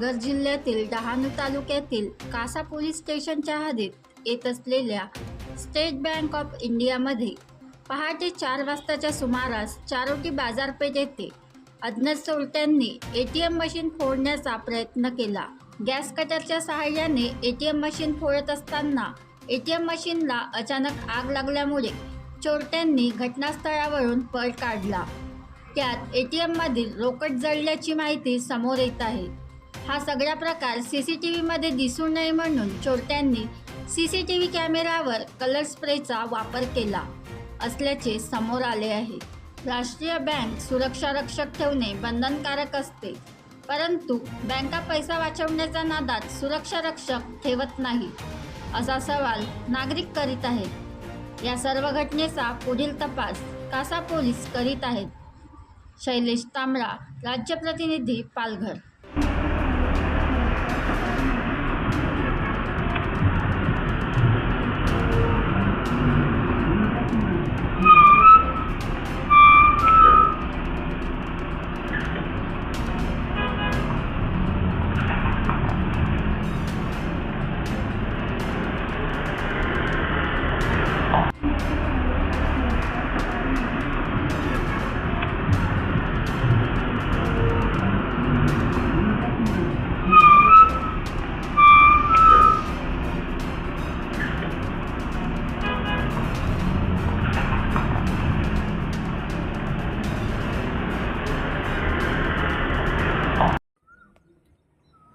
पालघर जिल्ह्यातील डहाणू तालुक्यातील कासा पोलीस स्टेशनच्या हद्दीत येत असलेल्या स्टेट बँक ऑफ इंडियामध्ये पहाटे चार वाजताच्या सुमारास चारोटी बाजारपेठ येथे अज्ञात चोरट्यांनी ए टी एम मशीन फोडण्याचा प्रयत्न केला. गॅस कटरच्या सहाय्याने ए टी एम मशीन फोडत असताना ए टी एम मशीनला अचानक आग लागल्यामुळे चोरट्यांनी घटनास्थळावरून पळ काढला. त्यात ए टी एममधील रोकड जळल्याची माहिती समोर येत आहे. हा सगळा प्रकार सी सी टी व्हीमध्ये दिसू नये म्हणून चोरट्यांनी सी सी टी व्ही कॅमेऱ्यावर कलर स्प्रेचा वापर केला असल्याचे समोर आले आहे. राष्ट्रीय बँक सुरक्षा रक्षक ठेवणे बंधनकारक असते परंतु बँका पैसा वाचवण्याच्या नादात सुरक्षा रक्षक ठेवत नाही असा सवाल नागरिक करीत आहेत. या सर्व घटनेचा पुढील तपास कासा पोलीस करीत आहेत? शैलेश तांबडा राज्य प्रतिनिधी पालघर.